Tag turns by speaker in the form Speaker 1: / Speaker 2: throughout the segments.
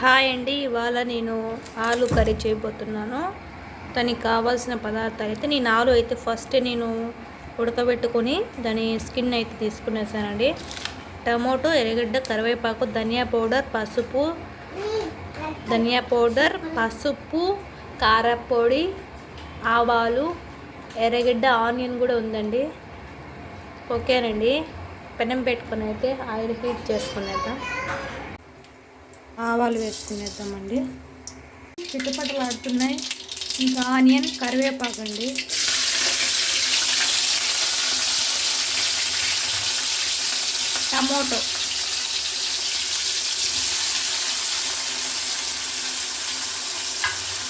Speaker 1: Hi అండి ఇవాళ నేను ఆలు కర్రీ చేయబోతున్నాను. దానికి కావాల్సిన పదార్థాలు అయితే నేను ఆలు అయితే ఫస్ట్ నేను ఉడకబెట్టుకొని దాని స్కిన్ అయితే తీసుకునేసానండి. టమోటో ఎర్రగడ్డ కరివేపాకు ధనియా పౌడర్ పసుపు ధనియా పౌడర్ పసుపు కారపొడి ఆవాలు ఎర్రగడ్డ ఆనియన్ కూడా ఉందండి. ఓకేనండి పెనం పెట్టుకుని అయితే ఆయిల్ హీట్ చేసుకునేద్దాం. ఆవాలు వేసుకునేద్దామండి. చిట్టుపట్టలు ఆడుతున్నాయి. ఇంకా ఆనియన్ కరివేపాకు అండి. టమోటో.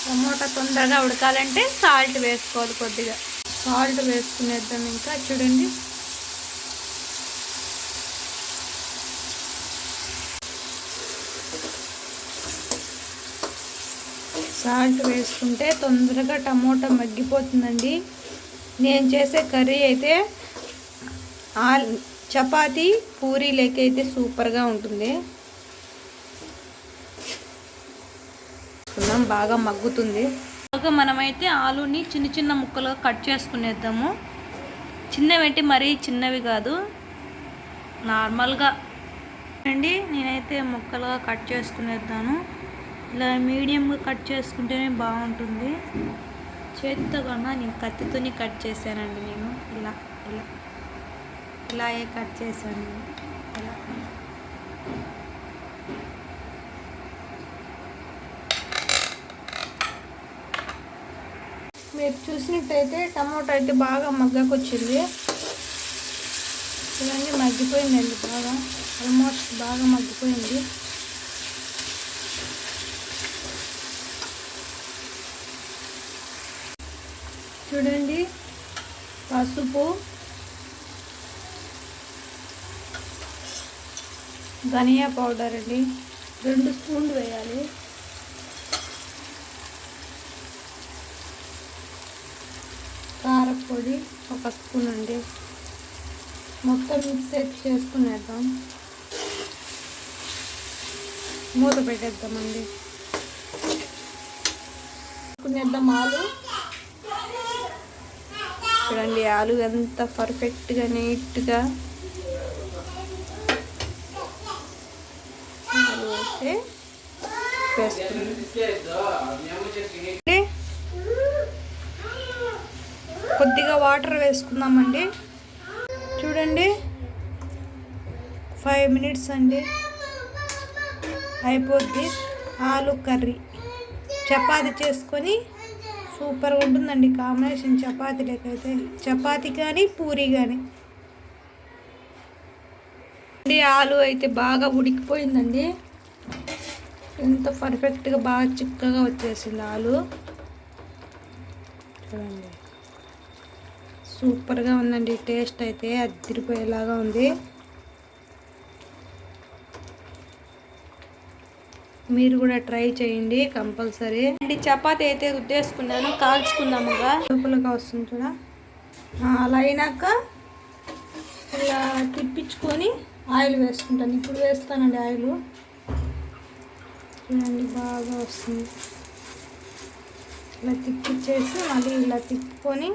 Speaker 1: టమోటా తొందరగా ఉడకాలంటే సాల్ట్ వేసుకోవాలి కొద్దిగా. సాల్ట్ వేసుకునేద్దాం ఇంకా. చూడండి. సాల్ట్ వేసుకుంటే తొందరగా టమోటా మగ్గిపోతుందండి. నేను చేసే కర్రీ అయితే ఆల్ చపాతి పూరీ లెక్క అయితే సూపర్గా ఉంటుంది. బాగా మగ్గుతుంది. బాగా మనమైతే ఆలుని చిన్న చిన్న ముక్కలుగా కట్ చేసుకునేద్దాము. చిన్నవి మరీ చిన్నవి కాదు. నార్మల్గా అండి నేనైతే ముక్కలుగా కట్ చేసుకునేద్దాను. ఇలా మీడియంగా కట్ చేసుకుంటేనే బాగుంటుంది. చేతితో కన్నా నేను కత్తితోనే కట్ చేశానండి నేను. ఇలా ఇలా. ఇలాగే కట్ చేశాను. ఇలా. మీరు చూసినట్టయితే టమాటో అయితే బాగా మగ్గకొచ్చింది. ఇవన్నీ మగ్గిపోయిందండి బాగా. ఆల్మోస్ట్ బాగా మగ్గిపోయింది. చూడండి. పసుపు. ధనియా పౌడర్ అండి. రెండు స్పూన్లు వేయాలి. కారపొడి ఒక స్పూన్ అండి. మొత్తం మిక్స్ చేసుకునేద్దాం. మూత పెట్టేద్దామండి. వేసుకునేద్దాం ఆలు. చూడండి ఆలు ఎంత పర్ఫెక్ట్గా నీట్గా ఆలు అయితే కొద్దిగా వాటర్ వేసుకుందామండి. చూడండి ఫైవ్ మినిట్స్ అండి. అయిపోద్ది. ఆలు కర్రీ. చపాతి చేసుకొని సూపర్గా ఉంటుందండి కాంబినేషన్ చపాతీ లేకైతే చపాతీ కానీ పూరి కానీ. ఆలు అయితే బాగా ఉడికిపోయిందండి. ఎంత పర్ఫెక్ట్గా బాగా చిక్కగా వచ్చేసింది ఆలు. చూడండి. సూపర్గా ఉందండి టేస్ట్ అయితే అదిరిపోయేలాగా ఉంది. మీరు కూడా ట్రై చేయండి కంపల్సరీ. అండి చపాతి అయితే రుద్దేసుకున్నాను కాల్చుకుందాముగా. లోపలగా వస్తుంది చూడా. అలా అయినాక ఇలా తిప్పించుకొని ఆయిల్ వేసుకుంటాను. ఇప్పుడు వేస్తానండి ఆయిల్. చూడండి బాగా వస్తుంది. ఇలా తిప్పించేసి మళ్ళీ ఇలా తిప్పుకొని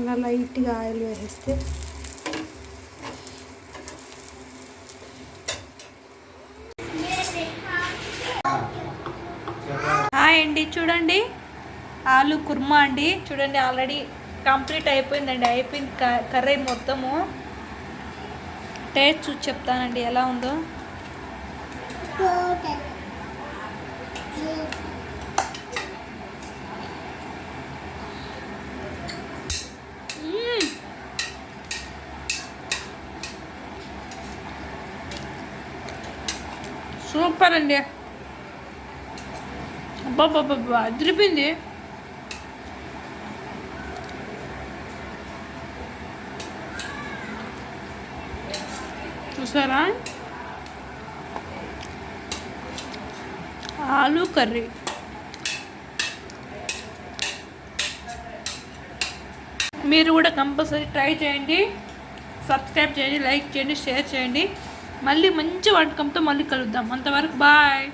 Speaker 1: అలా లైట్గా ఆయిల్ వేసేస్తే హాయ్ అండి చూడండి? ఆలు కుర్మా అండి. చూడండి ఆల్రెడీ కంప్లీట్ అయిపోయిందండి. అయిపోయింది కర్రీ మొత్తము. టేస్ట్ చూసి చెప్తానండి ఎలా ఉందో. సూపర్ అండి. అబ్బాబ్బాబ్బా అదిరిపోయింది. చూసారా? ఆలు కర్రీ. మీరు కూడా కంపల్సరీ ట్రై చేయండి. సబ్స్క్రైబ్ చేయండి లైక్ చేయండి షేర్ చేయండి.
Speaker 2: మళ్ళీ మంచి వంటకంతో మళ్ళీ కలుద్దాం. అంతవరకు బాయ్.